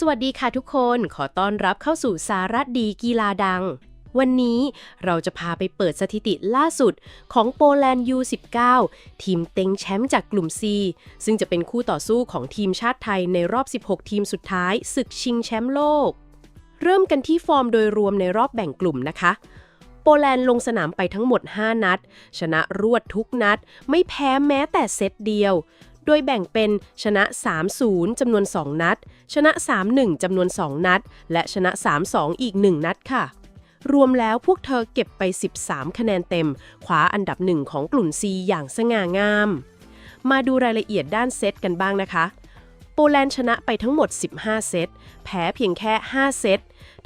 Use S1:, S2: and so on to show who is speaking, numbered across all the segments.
S1: สวัสดีค่ะทุกคนขอต้อนรับเข้าสู่สาระดีกีฬาดัง วันนี้เราจะพาไปเปิดสถิติล่าสุดของโปแลนด์ U19 ทีมเต็งแชมป์จากกลุ่ม C ซึ่งจะเป็นคู่ต่อสู้ของทีมชาติไทยในรอบ 16 ทีมสุดท้ายศึกชิงแชมป์โลก เริ่มกันที่ฟอร์มโดยรวมในรอบแบ่งกลุ่มนะคะ ปแลนด์ลงสนามไปทั้งหมด 5 นัด ชนะรวดทุกนัด ไม่แพ้แม้แต่เซตเดียว โดยแบ่งเป็นชนะ 3-0 จำนวน 2 นัด ชนะ 3-1 จำนวน 2 นัด และชนะ 3-2 อีก 1 นัดค่ะรวมแล้วพวกเธอเก็บไป 13 คะแนนเต็มคว้าอันดับหนึ่งของกลุ่ม C อย่างสง่างาม มาดูรายละเอียดด้านเซตกันบ้างนะคะ โปแลนด์ชนะไปทั้งหมด 15 เซต แพ้เพียงแค่ 5 เซต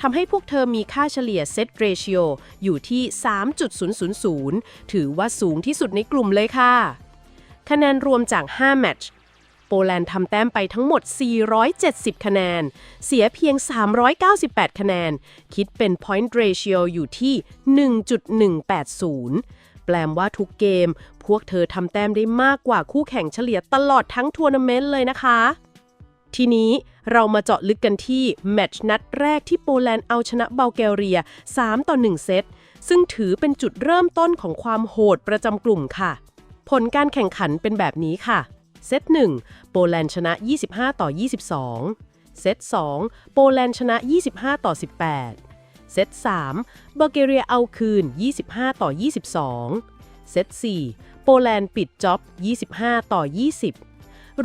S1: ทำให้พวกเธอมีค่าเฉลี่ยเซตเรชิโออยู่ที่ 3.000 ถือว่าสูงที่สุดในกลุ่มเลยค่ะ คะแนนรวมจาก 5 แมตช์โปแลนด์ทำแต้มไปทั้งหมด 470 คะแนน เสียเพียง 398 คะแนน คิดเป็น point ratio อยู่ที่ 1.180 แปลว่าทุกเกม พวกเธอทำแต้มได้มากกว่าคู่แข่งเฉลี่ยตลอดทั้งทัวร์นาเมนต์เลยนะคะ ทีนี้เรามาเจาะลึกกันที่แมตช์นัดแรกที่โปแลนด์เอาชนะเบลแกเรีย 3 ต่อ 1 เซต ซึ่งถือเป็นจุดเริ่มต้นของความโหดประจำกลุ่มค่ะ ผลการแข่งขันเป็นแบบนี้ค่ะ เซต1 โปแลนด์ชนะ 25 ต่อ 22 เซต 2 โปแลนด์ชนะ 25 ต่อ 18 เซต3บัลแกเรียเอาคืน 25 ต่อ 22 เซต 4 โปแลนด์ปิดจ็อบ 25 ต่อ 20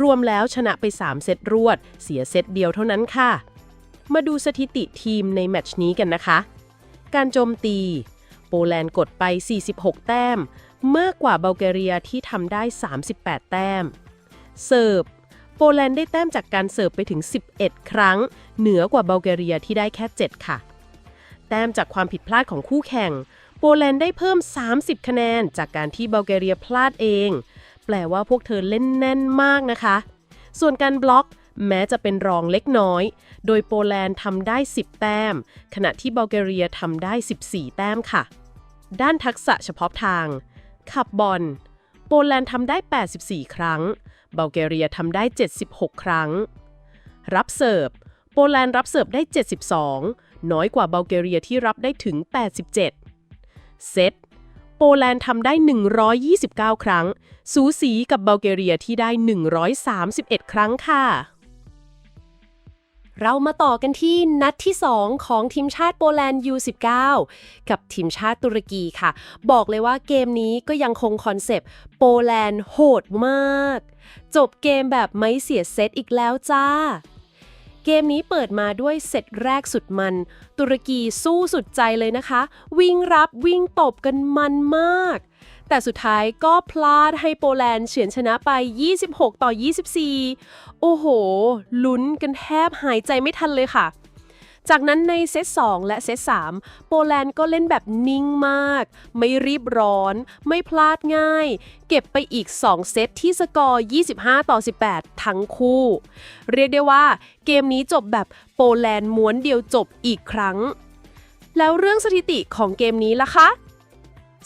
S1: รวมแล้วชนะไป 3 เซตรวด เสียเซตเดียวเท่านั้นค่ะ มาดูสถิติทีมในแมตช์นี้กันนะคะ การโจมตี โปแลนด์กดไป 46 แต้ม มากกว่าบัลแกเรียที่ทำได้ 38 แต้ม เสิร์ฟ โปแลนด์ได้แต้มจากการเสิร์ฟไปถึง 11 ครั้ง เหนือกว่าบัลแกเรียที่ได้แค่ 7 ค่ะ แต้มจากความผิดพลาดของคู่แข่งโปแลนด์ได้เพิ่ม 30 คะแนน จากการที่บัลแกเรียพลาดเอง แปลว่าพวกเธอเล่นแน่นมากนะคะ ส่วนการบล็อกแม้จะเป็นรองเล็กน้อย โดยโปแลนด์ทำได้ 10 แต้ม ขณะที่บัลแกเรียทำได้ 14 แต้มค่ะ ด้านทักษะเฉพาะทาง ขับบอล โปแลนด์ทำได้ 84 ครั้ง บัลแกเรียทำได้ 76 ครั้ง รับเสิร์ฟ โปแลนด์รับเสิร์ฟได้ 72 น้อยกว่าบัลแกเรียที่รับได้ถึง 87 เซต โปแลนด์ทำได้ 129 ครั้ง สูสีกับบัลแกเรียที่ได้ 131 ครั้งค่ะ เรามาต่อกันที่นัดที่ 2 ของทีมชาติโปแลนด์ U19 กับทีมชาติตุรกีค่ะ บอกเลยว่าเกมนี้ก็ยังคงคอนเซปต์โปแลนด์โหดมาก จบเกมแบบไม่เสียเซตอีกแล้วจ้า เกมนี้เปิดมาด้วยเซตแรกสุดมัน ตุรกีสู้สุดใจเลยนะคะ วิ่งรับวิ่งตบกันมันมาก แต่สุดท้ายก็พลาดให้โปแลนด์เฉือนชนะไป 26 ต่อ 24 โอ้โห ลุ้นกันแทบหายใจไม่ทันเลยค่ะ จากนั้นในเซต2และเซต3โปแลนด์ก็เล่นแบบนิ่งมาก ไม่รีบร้อน ไม่พลาดง่าย เก็บไปอีก 2 เซตที่สกอร์ 25 ต่อ 18 ทั้งคู่ เรียกได้ว่าเกมนี้จบแบบโปแลนด์ม้วนเดียวจบอีกครั้ง แล้วเรื่องสถิติของเกมนี้ล่ะคะ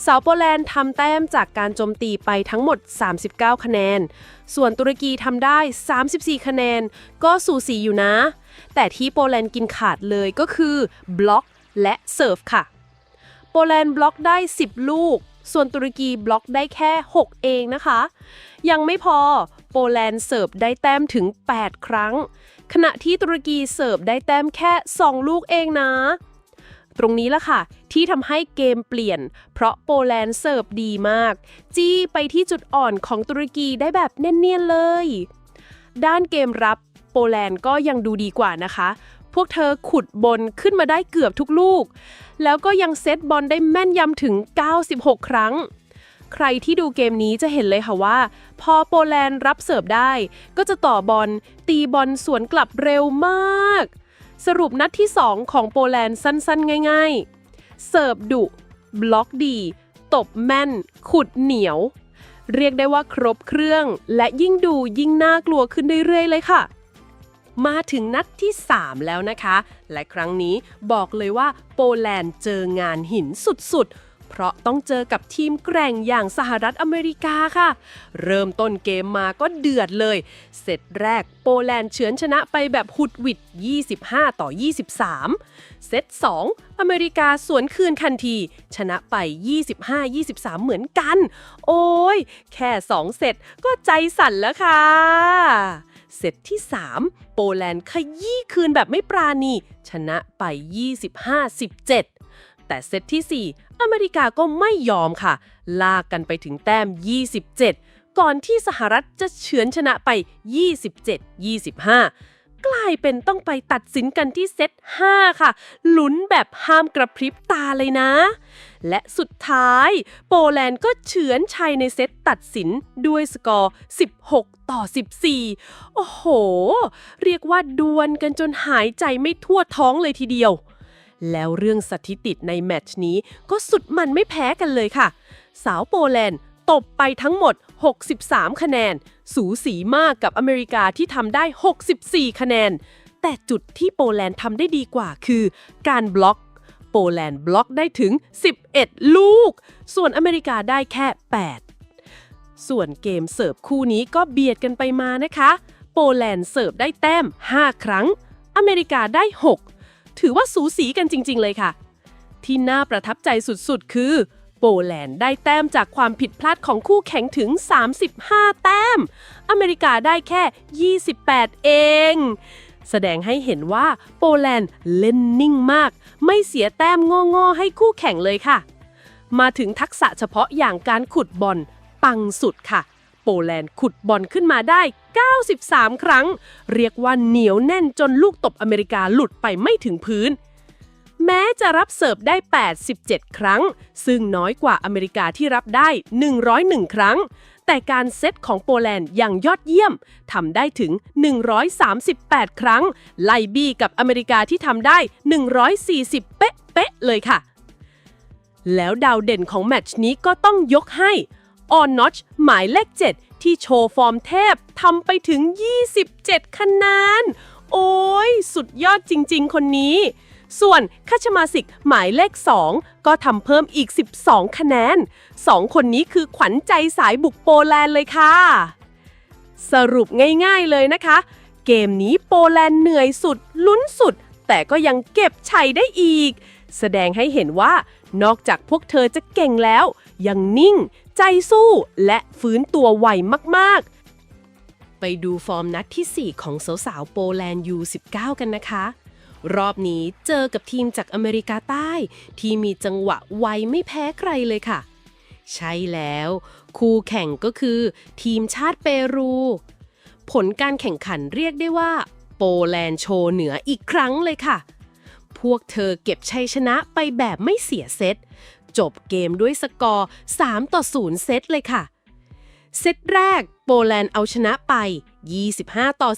S1: สาวโปแลนด์ทำแต้มจากการโจมตีไปทั้งหมด 39 คะแนน ส่วนตุรกีทำได้ 34 คะแนน ก็สูสีอยู่นะ แต่ที่โปแลนด์กินขาดเลยก็คือบล็อกและเซิร์ฟค่ะ โปแลนด์บล็อกได้ 10 ลูก ส่วนตุรกีบล็อกได้แค่ 6 เองนะคะ ยังไม่พอโปแลนด์เสิร์ฟได้แต้มถึง 8 ครั้ง ขณะที่ตุรกีเสิร์ฟได้แต้มแค่ 2 ลูกเองนะ ตรงนี้ละค่ะ ที่ทำให้เกมเปลี่ยน เพราะโปแลนด์เสิร์ฟดีมาก จี้ไปที่จุดอ่อนของตุรกีได้แบบเนียนๆเลย ด้านเกมรับ โปแลนด์ก็ยังดูดีกว่านะคะ พวกเธอขุดบนขึ้นมาได้เกือบทุกลูก แล้วก็ยังเซตบอลได้แม่นยำถึง 96 ครั้ง ใครที่ดูเกมนี้จะเห็นเลยค่ะว่า พอโปแลนด์รับเสิร์ฟได้ ก็จะต่อบอลตีบอลสวนกลับเร็วมาก สรุปนัดที่ 2 ของโปแลนด์สั้นๆ ง่ายๆ เสิร์ฟดุ บล็อกดี ตบแม่น ขุดเหนียวเรียกได้ว่าครบเครื่อง และยิ่งดูยิ่งน่ากลัวขึ้นเรื่อยๆเลยค่ะ มาถึงนัดที่ 3 แล้วนะคะ และครั้งนี้บอกเลยว่าโปแลนด์เจองานหินสุดๆเพราะต้องเจอกับทีมแกร่งอย่างสหรัฐอเมริกาค่ะ เริ่มต้นเกมมาก็เดือดเลย เซตแรกโปแลนด์เฉือนชนะไปแบบหุดหวิด 25 ต่อ 23 เซต 2 อเมริกาสวนคืนทันที ชนะไป 25-23 เหมือนกัน โอ้ย แค่ 2 เซตก็ใจสั่นแล้วค่ะ เซตที่ 3 โปแลนด์ขยี้คืนแบบไม่ปราณี ชนะไป 25-17 แต่เซตที่ 4 อเมริกาก็ไม่ยอมค่ะ ลากกันไปถึงแต้ม 27 ก่อนที่สหรัฐจะเฉือนชนะไป 27-25 กลายเป็นต้องไปตัดสินกันที่เซต 5 ค่ะ ลุ้นแบบห้ามกระพริบตาเลยนะ และสุดท้าย โปแลนด์ก็เฉือนชัยในเซตตัดสินด้วยสกอร์ 16 ต่อ 14 โอ้โห เรียกว่าดวลกันจนหายใจไม่ทั่วท้องเลยทีเดียว แล้วเรื่องสถิติในแมตช์นี้ก็สุดมันไม่แพ้กันเลยค่ะ สาวโปแลนด์ตบไปทั้งหมด 63 คะแนน สูสีมากกับอเมริกาที่ทำได้ 64 คะแนน แต่จุดที่โปแลนด์ทำได้ดีกว่าคือ การบล็อก โปแลนด์บล็อกได้ถึง 11 ลูก ส่วนอเมริกาได้แค่ 8 ส่วนเกมเสิร์ฟคู่นี้ก็เบียดกันไปมานะคะ โปแลนด์เสิร์ฟได้แต้ม 5 ครั้ง อเมริกาได้ 6 ถือว่าสูสีกันจริง ๆ เลยค่ะ ที่น่าประทับใจสุดๆ คือ โปแลนด์ได้แต้มจากความผิดพลาดของคู่แข่งถึง 35 แต้ม อเมริกาได้แค่ 28 เอง แสดงให้เห็นว่าโปแลนด์เล่นนิ่งมาก ไม่เสียแต้มงอๆให้คู่แข่งเลยค่ะ มาถึงทักษะเฉพาะอย่างการขุดบอลปังสุดค่ะ โปแลนด์ขุดบอลขึ้นมาได้ 93 ครั้ง เรียกว่าเหนียวแน่นจนลูกตบอเมริกาหลุดไปไม่ถึงพื้น แม้จะรับเสิร์ฟได้ 87 ครั้ง ซึ่งน้อยกว่าอเมริกาที่รับได้ 101 ครั้ง แต่การเซตของโปแลนด์อย่างยอดเยี่ยมทำได้ถึง 138 ครั้ง ไล่บี้กับอเมริกาที่ทำได้ 140 เป๊ะๆเลยค่ะ แล้วดาวเด่นของแมตช์นี้ก็ต้องยกให้ออนนอชหมายเลข 7 ที่โชว์ฟอร์มเทพทำไปถึง 27 คะแนน โอ้ย สุดยอดจริง ๆ คนนี้ ส่วนคาชมาสิกหมายเลข 2 ก็ทำเพิ่มอีก 12 คะแนน 2 คนนี้คือขวัญใจสายบุกโปแลนด์เลยค่ะ สรุปง่าย ๆ เลยนะคะ เกมนี้โปแลนด์เหนื่อยสุด ลุ้นสุด แต่ก็ยังเก็บชัยได้อีก แสดงให้เห็นว่านอกจากพวกเธอจะเก่งแล้ว ยังนิ่ง ใจสู้และฟื้นตัวไวมากๆ ไปดูฟอร์มนัดที่ 4 ของสาวๆโปแลนด์ U19 กันนะคะ รอบนี้เจอกับทีมจากอเมริกาใต้ ที่มีจังหวะไวไม่แพ้ใครเลยค่ะ ใช่แล้ว คู่แข่งก็คือ ทีมชาติเปรู ผลการแข่งขันเรียกได้ว่า โปแลนด์โชว์เหนืออีกครั้งเลยค่ะ พวกเธอเก็บชัยชนะไปแบบไม่เสียเซต จบเกมด้วยสกอร์ 3 ต่อ 0 เซตเลยค่ะ เซตแรกโปแลนด์เอาชนะไป 25 ต่อ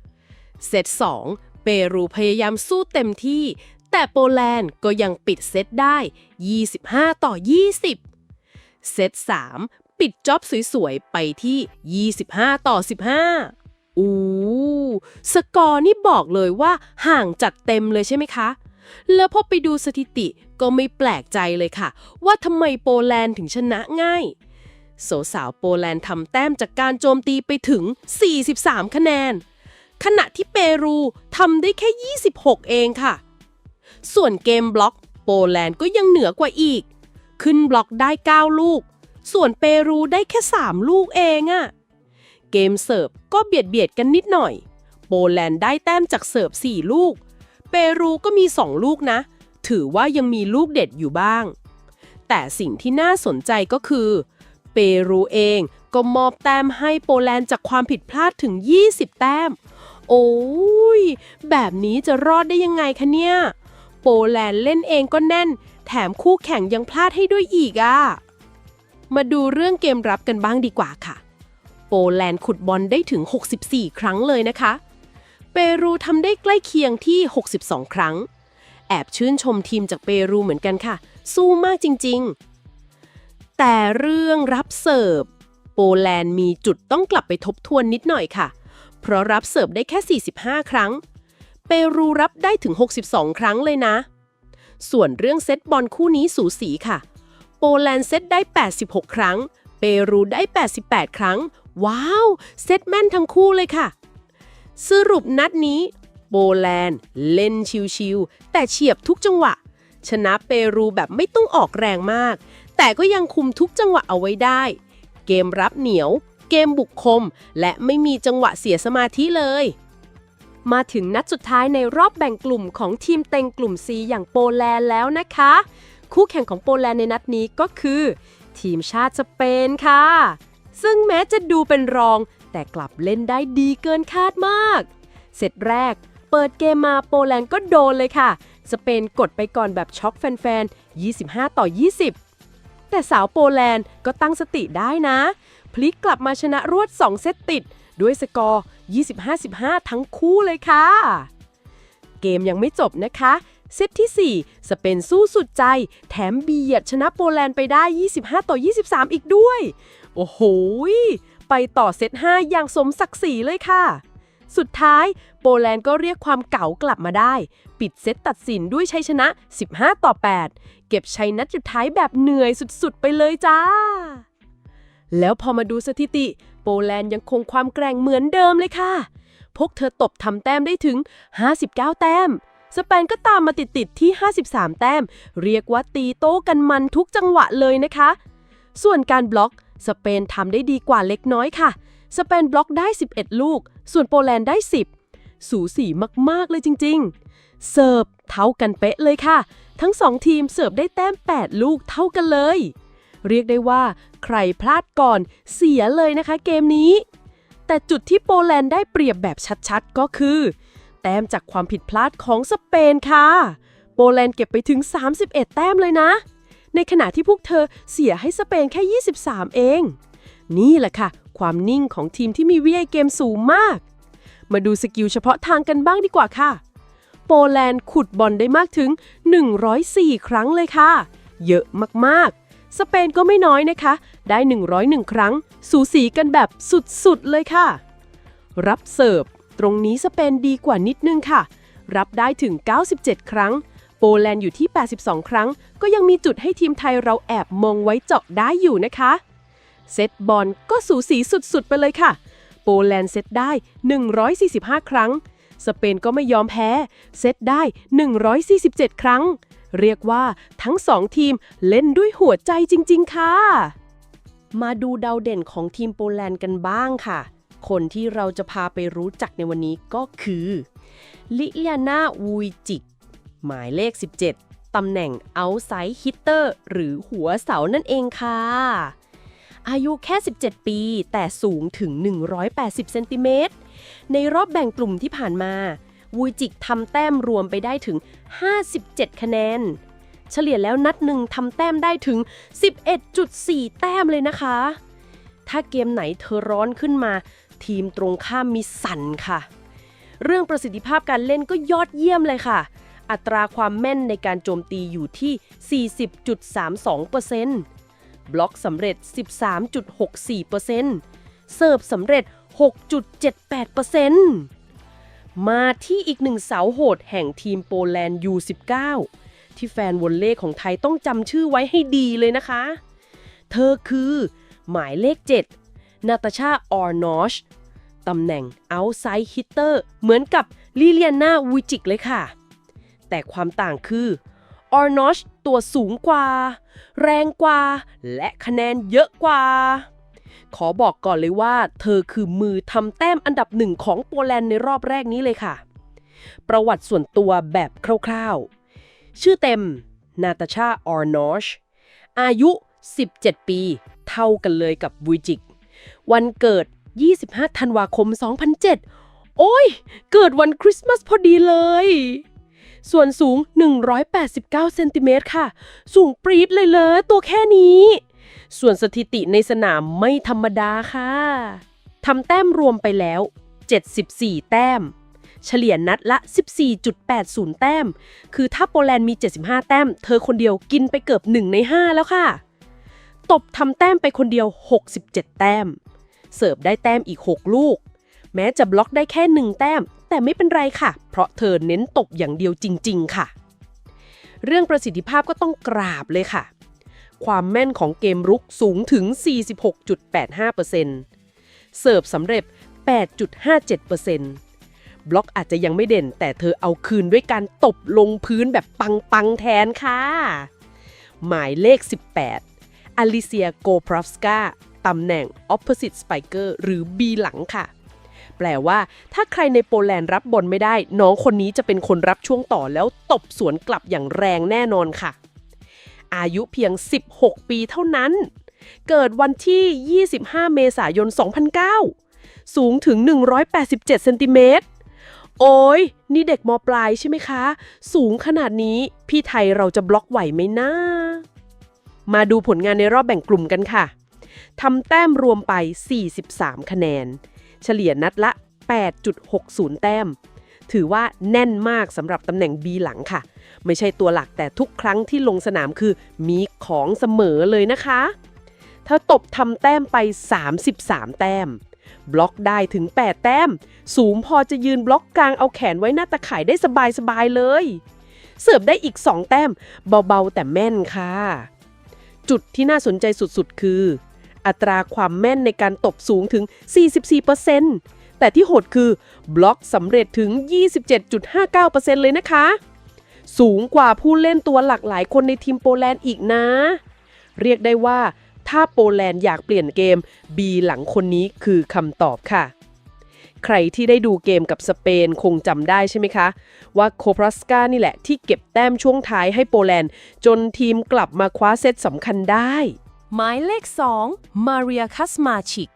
S1: 16 เซต2 เปรูพยายามสู้เต็มที่ แต่โปแลนด์ก็ยังปิดเซตได้ 25 ต่อ 20 เซต 3 ปิดจ็อบสวยๆ ไปที่ 25 ต่อ 15 อู้สกอร์นี่บอกเลยว่าห่างจัดเต็มเลยใช่ไหมคะ แล้วพอไปดูสถิติก็ไม่แปลกใจเลยค่ะ ว่าทำไมโปแลนด์ถึงชนะง่ายโสสาวโปแลนด์ทำแต้มจากการโจมตีไปถึง 43 คะแนน ขณะที่เปรูทำได้แค่ 26 เองค่ะ ส่วนเกมบล็อก โปแลนด์ก็ยังเหนือกว่าอีก ขึ้นบล็อกได้ 9 ลูก ส่วนเปรูได้แค่ 3 ลูกเองอะเกมเสิร์ฟก็เบียดเบียดกันนิดหน่อย โปแลนด์ได้แต้มจากเสิร์ฟ 4 ลูก เปรูก็มี 2 ลูกนะ ถือว่ายังมีลูกเด็ดอยู่บ้าง แต่สิ่งที่น่าสนใจก็คือเปรูเองก็มอบแต้มให้โปแลนด์จากความผิดพลาดถึง 20 แต้ม โอ้ย แบบนี้จะรอดได้ยังไงคะเนี่ย โปแลนด์เล่นเองก็แน่น แถมคู่แข่งยังพลาดให้ด้วยอีกอะ่ะ มาดูเรื่องเกมรับกันบ้างดีกว่าค่ะ โปแลนด์ขุดบอลได้ถึง 64 ครั้งเลยนะคะ เปรูทำได้ใกล้เคียงที่ 62 ครั้ง แอบชื่นชมทีมจากเปรูเหมือนกันค่ะ สู้มากจริง ๆ แต่เรื่องรับเสิร์ฟ โปแลนด์มีจุดต้องกลับไปทบทวนนิดหน่อยค่ะเพราะรับเสิร์ฟได้แค่ 45 ครั้ง เปรูรับได้ถึง 62 ครั้งเลยนะ ส่วนเรื่องเซตบอลคู่นี้สูสีค่ะ โปแลนด์เซตได้ 86 ครั้ง เปรูได้ 88 ครั้ง ว้าว เซตแม่นทั้งคู่เลยค่ะ สรุปนัดนี้ โปแลนด์เล่นชิวๆแต่เฉียบทุกจังหวะ ชนะเปรูแบบไม่ต้องออกแรงมาก แต่ก็ยังคุมทุกจังหวะเอาไว้ได้ เกมรับเหนียว เกมบุกคม และไม่มีจังหวะเสียสมาธิเลย มาถึงนัดสุดท้ายในรอบแบ่งกลุ่มของทีมเต็งกลุ่ม C อย่างโปแลนด์แล้วนะคะ คู่แข่งของโปแลนด์ในนัดนี้ก็คือ ทีมชาติสเปนค่ะ ซึ่งแม้จะดูเป็นรอง แต่กลับเล่นได้ดีเกินคาดมาก เสร็จแรกเปิดเกมมาโปแลนด์ก็โดนเลยค่ะ สเปนกดไปก่อนแบบช็อกแฟนๆ 25 ต่อ 20 แต่สาวโปแลนด์ก็ตั้งสติได้นะ พลิกกลับมาชนะรวด 2 เซตติด ด้วยสกอร์ 25-15 ทั้งคู่เลยค่ะ เกมยังไม่จบนะคะ เซตที่ 4 สเปนสู้สุดใจ แถมเบียดชนะโปแลนด์ไปได้ 25 ต่อ 23 อีกด้วย โอ้โห ไปต่อเซต 5 อย่างสมศักดิ์ศรีเลยค่ะสุดท้ายโปแลนด์ก็เรียกความเก๋ากลับมาได้ ปิดเซตตัดสินด้วยชัยชนะ 15 ต่อ 8 เก็บชัยนัดสุดท้ายแบบเหนื่อยสุดๆ ไปเลยจ้า แล้วพอมาดูสถิติ โปแลนด์ยังคงความแกร่งเหมือนเดิมเลยค่ะ พวกเธอตบทำแต้มได้ถึง 59 แต้ม สเปนก็ตามมาติดๆที่ 53 แต้ม เรียกว่าตีโต้กันมันทุกจังหวะเลยนะคะ ส่วนการบล็อก สเปนทำได้ดีกว่าเล็กน้อยค่ะ สเปนบล็อกได้ 11 ลูก ส่วนโปแลนด์ได้ 10 สูสีมากๆเลยจริง ๆ เสิร์ฟเท่ากันเป๊ะเลยค่ะ ทั้งสองทีมเสิร์ฟได้แต้ม 8 ลูกเท่ากันเลย เรียกได้ว่า ใครพลาดก่อนเสียเลยนะคะเกมนี้ แต่จุดที่โปแลนด์ได้เปรียบแบบชัดๆ ก็คือ แต้มจากความผิดพลาดของสเปนค่ะ โปแลนด์เก็บไปถึง 31 แต้มเลยนะ ในขณะที่พวกเธอเสียให้สเปนแค่ 23 เอง นี่แหละค่ะ ความนิ่งของทีมที่มีวินัยเกมสูงมาก มาดูสกิลเฉพาะทางกันบ้างดีกว่าค่ะโปแลนด์ขุดบอลได้มากถึง 104 ครั้งเลยค่ะ เยอะมาก ๆ สเปนก็ไม่น้อยนะคะ ได้ 101 ครั้ง สูสีกันแบบสุดๆ เลยค่ะ รับเสิร์ฟ ตรงนี้สเปนดีกว่านิดนึงค่ะ รับได้ถึง 97 ครั้ง โปแลนด์อยู่ที่ 82 ครั้ง ก็ยังมีจุดให้ทีมไทยเราแอบมองไว้เจาะได้อยู่นะคะ เซตบอลก็สูสีสุดๆ ไปเลยค่ะ โปแลนด์เซตได้ 145 ครั้ง สเปนก็ไม่ยอมแพ้ เซตได้ 147 ครั้ง เรียกว่าทั้งสองทีมเล่นด้วยหัวใจจริง ๆ ค่ะ มาดูดาวเด่นของทีมโปแลนด์กันบ้างค่ะ คนที่เราจะพาไปรู้จักในวันนี้ก็คือลิเลียนาวูยจิก หมายเลข 17 ตำแหน่งเอาไซด์ฮิตเตอร์หรือหัวเสานั่นเองค่ะ อายุแค่ 17 ปี แต่สูงถึง 180 เซนติเมตร ในรอบแบ่งกลุ่มที่ผ่านมา วูจิกทำแต้มรวมไปได้ถึง 57 คะแนน เฉลี่ยแล้วนัดหนึ่งทำแต้มได้ถึง 11.4 แต้มเลยนะคะ ถ้าเกมไหนเธอร้อนขึ้นมา ทีมตรงข้ามมีสั่นค่ะ เรื่องประสิทธิภาพการเล่นก็ยอดเยี่ยมเลยค่ะ อัตราความแม่นในการโจมตีอยู่ที่ 40.32%บล็อกสำเร็จ 13.64%เสิร์ฟสำเร็จ 6.78% มาที่อีกหนึ่งเสาโหดแห่งทีมโปแลนด์ U19 ที่แฟนวอลเล่ของไทยต้องจำชื่อไว้ให้ดีเลยนะคะ เธอคือ หมายเลข 7 นาตาชา ออร์นอช ตำแหน่ง outside hitter เหมือนกับลิเลียนาวิจิกเลยค่ะ แต่ความต่างคือ ออร์นอชตัวสูงกว่า แรงกว่า และคะแนนเยอะกว่า ขอบอกก่อนเลยว่า เธอคือมือทำแต้มอันดับหนึ่งของโปแลนด์ในรอบแรกนี้เลยค่ะ ประวัติส่วนตัวแบบคร่าวๆ ชื่อเต็ม นาตาชา ออร์นอช อายุ 17 ปี เท่ากันเลยกับบุยจิก วันเกิด 25 ธันวาคม 2007 โอ้ย เกิดวันคริสต์มาสพอดีเลย ส่วนสูง 189 เซนติเมตรค่ะ สูงปรี๊ดเลยเลยตัวแค่นี้ ส่วนสถิติในสนามไม่ธรรมดาค่ะทำแต้มรวมไปแล้ว 74 แต้ม เฉลี่ยนัดละ 14.80 แต้ม คือถ้าโปแลนด์มี 75 แต้ม เธอคนเดียวกินไปเกือบ 1 ใน 5 แล้วค่ะ ตบทำแต้มไปคนเดียว 67 แต้ม เสิร์ฟได้แต้มอีก 6 ลูก แม้จะบล็อกได้แค่ 1 แต้ม แต่ไม่เป็นไรค่ะ เพราะเธอเน้นตบอย่างเดียวจริง ๆ ค่ะ เรื่องประสิทธิภาพก็ต้องกราบเลยค่ะ ความแม่นของเกมรุกสูงถึง 46.85%เสิร์ฟสำเร็จ 8.57%บล็อกอาจจะยังไม่เด่น แต่เธอเอาคืนด้วยการตบลงพื้นแบบปัง ๆ แทนค่ะ หมายเลข 18 อลิเซียโกพรอฟสกาตำแหน่ง opposite spiker หรือ B หลังค่ะ แปลว่า ถ้าใครในโปแลนด์รับบอลไม่ได้ น้องคนนี้จะเป็นคนรับช่วงต่อแล้วตบสวนกลับอย่างแรงแน่นอนค่ะ อายุเพียง 16 ปีเท่านั้น เกิดวันที่ 25 เมษายน 2009 สูงถึง 187 เซนติเมตร โอ้ย นี่เด็กมปลายใช่ไหมคะ สูงขนาดนี้พี่ไทยเราจะบล็อกไหวไหมนะ มาดูผลงานในรอบแบ่งกลุ่มกันค่ะทำแต้มรวมไป 43 คะแนน เฉลี่ยนัดละ 8.60 แต้ม ถือว่าแน่นมากสำหรับตำแหน่ง B หลังค่ะ ไม่ใช่ตัวหลักแต่ทุกครั้งที่ลงสนามคือมีของเสมอเลยนะคะเธอตบทำแต้มไป 33 แต้ม บล็อกได้ถึง 8 แต้ม สูงพอจะยืนบล็อกกลางเอาแขนไว้หน้าตะข่ายได้สบายๆเลย เสิร์ฟได้อีก 2 แต้ม เบาๆ แต่แม่นค่ะ จุดที่น่าสนใจสุดๆ คือ อัตราความแม่นในการตบสูงถึง 44% แต่ที่โหดคือบล็อกสำเร็จถึง 27.59%เลยนะคะ สูงกว่าผู้เล่นตัวหลากหลายคนในทีมโปแลนด์อีกนะ เรียกได้ว่า ถ้าโปแลนด์อยากเปลี่ยนเกม B หลังคนนี้คือคำตอบค่ะ ใครที่ได้ดูเกมกับสเปนคงจำได้ใช่ไหมคะ ว่าโคพรัสกานี่แหละที่เก็บแต้มช่วงท้ายให้โปแลนด์ จนทีมกลับมาคว้าเซตสำคัญได้
S2: หมายเลข 2 มาเรียคัสมาชิก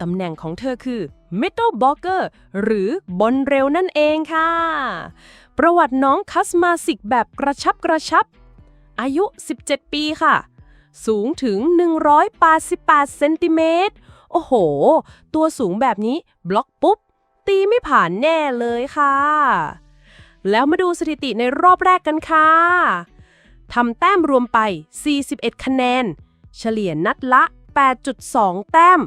S2: ตำแหน่งของเธอคือ Middle Blocker หรือบอลเร็วนั่นเองค่ะ ประวัติน้องคัสมาสิกแบบกระชับกระชับ อายุ 17 ปีค่ะ สูงถึง 188 เซนติเมตร โอ้โห ตัวสูงแบบนี้บล็อกปุ๊บ ตีไม่ผ่านแน่เลยค่ะ แล้วมาดูสถิติในรอบแรกกันค่ะทำแต้มรวมไป 41 คะแนน เฉลี่ยนัดละ 8.2 แต้ม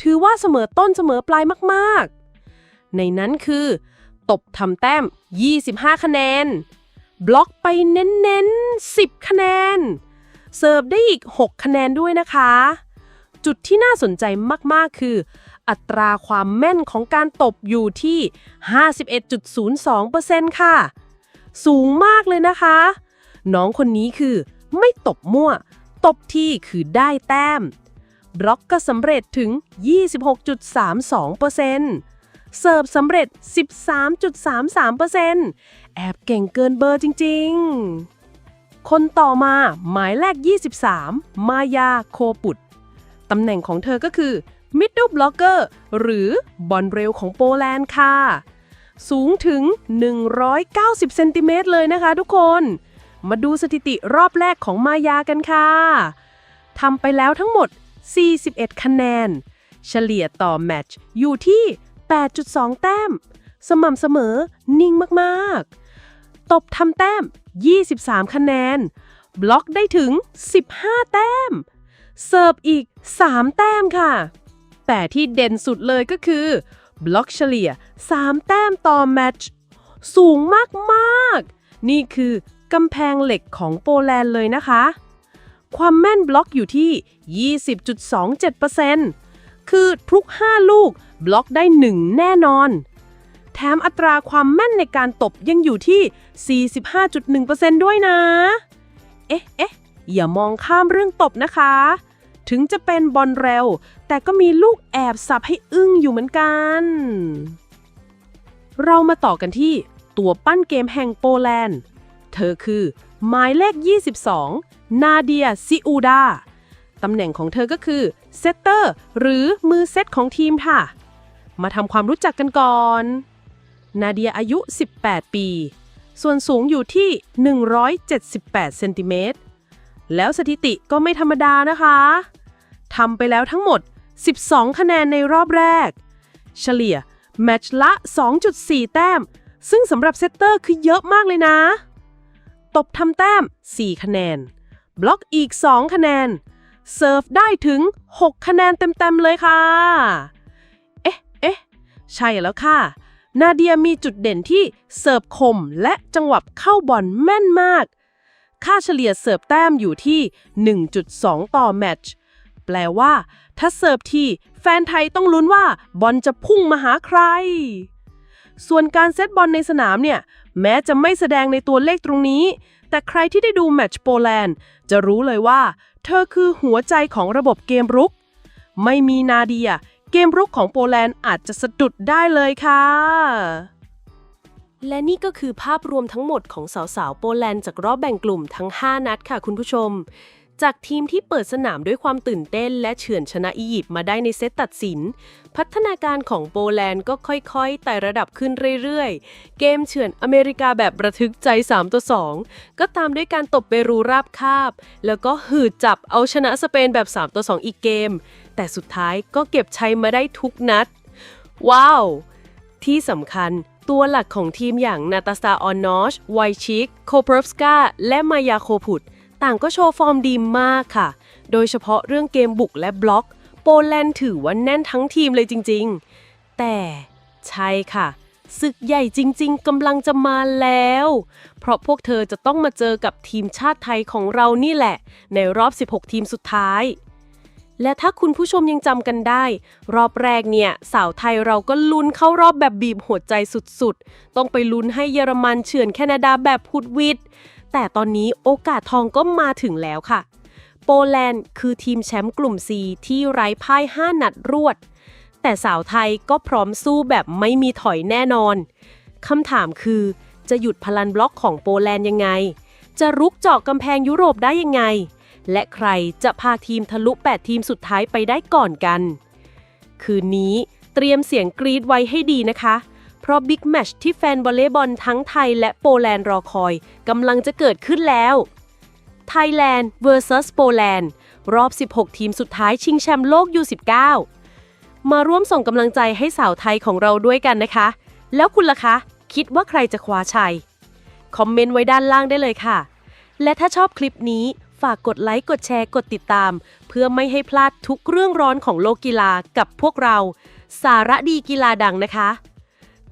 S2: ถือว่าเสมอต้นเสมอปลายมากๆ ในนั้นคือ ตบทำแต้ม 25 คะแนน บล็อกไปเน้นๆ 10 คะแนน เสิร์ฟได้อีก 6 คะแนนด้วยนะคะ จุดที่น่าสนใจมากๆ คือ อัตราความแม่นของการตบอยู่ที่ 51.02%ค่ะ สูงมากเลยนะคะ น้องคนนี้คือไม่ตบมั่ว ตบที่คือได้แต้ม บล็อกก็สำเร็จถึง 26.32%เสิร์ฟสำเร็จ 13.33%แอบเก่งเกินเบอร์จริง ๆ คนต่อมาหมายเลข23 มายาโคปุตตำแหน่งของเธอก็คือ Middle Blocker หรือบอลเร็วของโปแลนด์ค่ะ สูงถึง 190 เซนติเมตรเลยนะคะทุกคน มาดูสถิติรอบแรกของมายากันค่ะทำไปแล้วทั้งหมด 41 คะแนน เฉลี่ยต่อแมตช์อยู่ที่ 8.2 แต้ม สม่ำเสมอนิ่งมากๆ ตบทำแต้ม 23 คะแนน บล็อกได้ถึง 15 แต้ม เสิร์ฟอีก 3 แต้มค่ะ แต่ที่เด่นสุดเลยก็คือ บล็อกเฉลี่ย 3 แต้มต่อแมตช์สูงมากๆ นี่คือกำแพงเหล็กของโปแลนด์เลยนะคะ ความแม่นบล็อกอยู่ที่ 20.27%คือทุก 5 ลูกบล็อกได้ 1 แน่นอน แถมอัตราความแม่นในการตบยังอยู่ที่ 45.1%ด้วยนะ เอ๊ะเอ๊ะอย่ามองข้ามเรื่องตบนะคะ ถึงจะเป็นบอลเร็ว แต่ก็มีลูกแอบสับให้อึ้งอยู่เหมือนกัน เรามาต่อกันที่ตัวปั้นเกมแห่งโปแลนด์ เธอคือหมายเลข 22 นาเดียซิอูดา ตำแหน่งของเธอก็คือเซตเตอร์หรือมือเซตของทีมค่ะ มาทำความรู้จักกันก่อน นาเดียอายุ 18 ปี ส่วนสูงอยู่ที่ 178 เซนติเมตร แล้วสถิติก็ไม่ธรรมดานะคะทำไปแล้วทั้งหมด 12 คะแนนในรอบแรก เฉลี่ย แมตช์ละ 2.4 แต้ม ซึ่งสำหรับเซตเตอร์คือเยอะมากเลยนะ ตบทำแต้ม 4 คะแนน บล็อกอีก 2 คะแนน เซิร์ฟได้ถึง 6 คะแนนเต็ม ๆ เลยค่ะ เอ๊ะเอ๊ะใช่แล้วค่ะ นาเดียมีจุดเด่นที่เสิร์ฟคมและจังหวะเข้าบอลแม่นมาก ค่าเฉลี่ยเสิร์ฟแต้มอยู่ที่ 1.2 ต่อแมตช์แปลว่า ถ้าเสิร์ฟที่แฟนไทยต้องลุ้นว่าบอลจะพุ่งมาหาใคร ส่วนการเซตบอลในสนามเนี่ย แม้จะไม่แสดงในตัวเลขตรงนี้ แต่ใครที่ได้ดูแมตช์โปแลนด์จะรู้เลยว่า เธอคือหัวใจของระบบเกมรุก ไม่มีนาเดีย เกมรุกของโปแลนด์อาจจะสะดุดได้เลยค่ะ
S1: และนี่ก็คือภาพรวมทั้งหมดของสาวๆโปแลนด์จากรอบแบ่งกลุ่มทั้ง 5 นัดค่ะคุณผู้ชม จากทีมที่เปิดสนามด้วยความตื่นเต้น และเฉือนชนะอียิปต์มาได้ในเซตตัดสิน พัฒนาการของโปแลนด์ก็ค่อยๆไต่ระดับขึ้นเรื่อยๆ เกมเฉือนอเมริกาแบบระทึกใจ 3 ต่อ 2 ก็ตามด้วยการตบเปรูราบคาบ แล้วก็หืดจับเอาชนะสเปนแบบ 3 ต่อ 2 อีกเกม แต่สุดท้ายก็เก็บชัยมาได้ทุกนัด ว้าว ที่สำคัญตัวหลักของทีมอย่างนาตาซาออนนอชไวชิก โคเปรฟสกาและมายาโคพุต ต่างก็โชว์ฟอร์มดีมากค่ะ โดยเฉพาะเรื่องเกมบุกและบล็อก โปแลนด์ถือว่าแน่นทั้งทีมเลยจริงๆ แต่ใช่ค่ะศึกใหญ่จริงๆกำลังจะมาแล้ว เพราะพวกเธอจะต้องมาเจอกับทีมชาติไทยของเรานี่แหละ ในรอบ 16 ทีมสุดท้าย และถ้าคุณผู้ชมยังจำกันได้ รอบแรกเนี่ย สาวไทยเราก็ลุ้นเข้ารอบแบบบีบหัวใจสุดๆ ต้องไปลุ้นให้เยอรมันเฉือนแคนาดาแบบพุดวิด แต่ตอนนี้โอกาสทองก็มาถึงแล้วค่ะ โปแลนด์คือทีมแชมป์กลุ่ม C ที่ไร้พ่าย 5 นัดรวด แต่สาวไทยก็พร้อมสู้แบบไม่มีถอยแน่นอนคำถามคือ จะหยุดพลันบล็อกของโปแลนด์ยังไง จะรุกเจาะกำแพงยุโรปได้ยังไง และใครจะพาทีมทะลุ 8 ทีมสุดท้ายไปได้ก่อนกัน คืนนี้เตรียมเสียงกรีดไว้ให้ดีนะคะ เพราะบิ๊กแมชที่แฟนวอลเลย์บอลทั้งไทยและโปแลนด์รอคอยกำลังจะเกิดขึ้นแล้ว Thailand vs โปแลนด์รอบ 16 ทีมสุดท้ายชิงแชมป์โลก U19 มาร่วมส่งกำลังใจให้สาวไทยของเราด้วยกันนะคะ แล้วคุณล่ะคะ คิดว่าใครจะคว้าชัย คอมเมนต์ไว้ด้านล่างได้เลยค่ะ และถ้าชอบคลิปนี้ฝากกดไลค์ กดแชร์ กดติดตาม เพื่อไม่ให้พลาดทุกเรื่องร้อนของโลกกีฬากับพวกเรา สาระดีกีฬาดังนะคะ